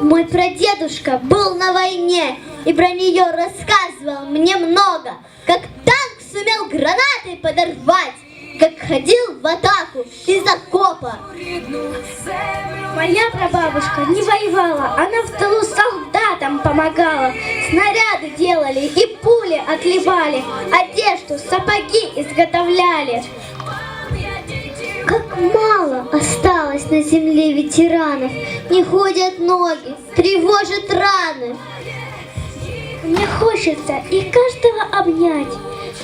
Мой прадедушка был на войне и про нее рассказывал мне много, как танк сумел гранатой подорвать, как ходил в атаку из окопа. Моя прабабушка не воевала, она в тылу солдатам помогала. Снаряды делали и пули отливали, одежду, сапоги изготовляли. Как мало осталось на земле ветеранов, не ходят ноги, тревожат раны. Мне хочется их каждого обнять,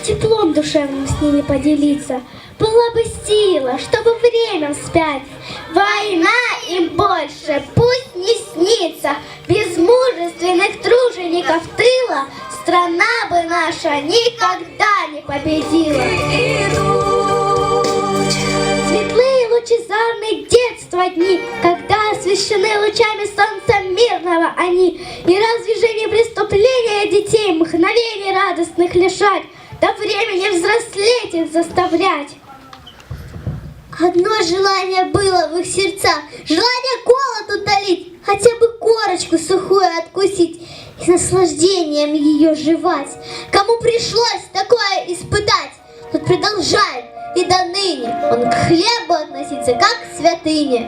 теплом душевным с ними поделиться. Была бы сила, чтобы время вспять. Война им больше пусть не снится. Без мужественных тружеников тыла страна бы наша никогда не победила. Лучезарные детства дни, когда освещены лучами солнца мирного они. И разве же не преступление детей мгновений радостных лишать, до времени взрослеть их заставлять? Одно желание было в их сердцах, желание голод утолить, хотя бы корочку сухую откусить и с наслаждением ее жевать. Кому пришлось такое испытать, тот продолжает и до ныне он хлебу относится как к святыне.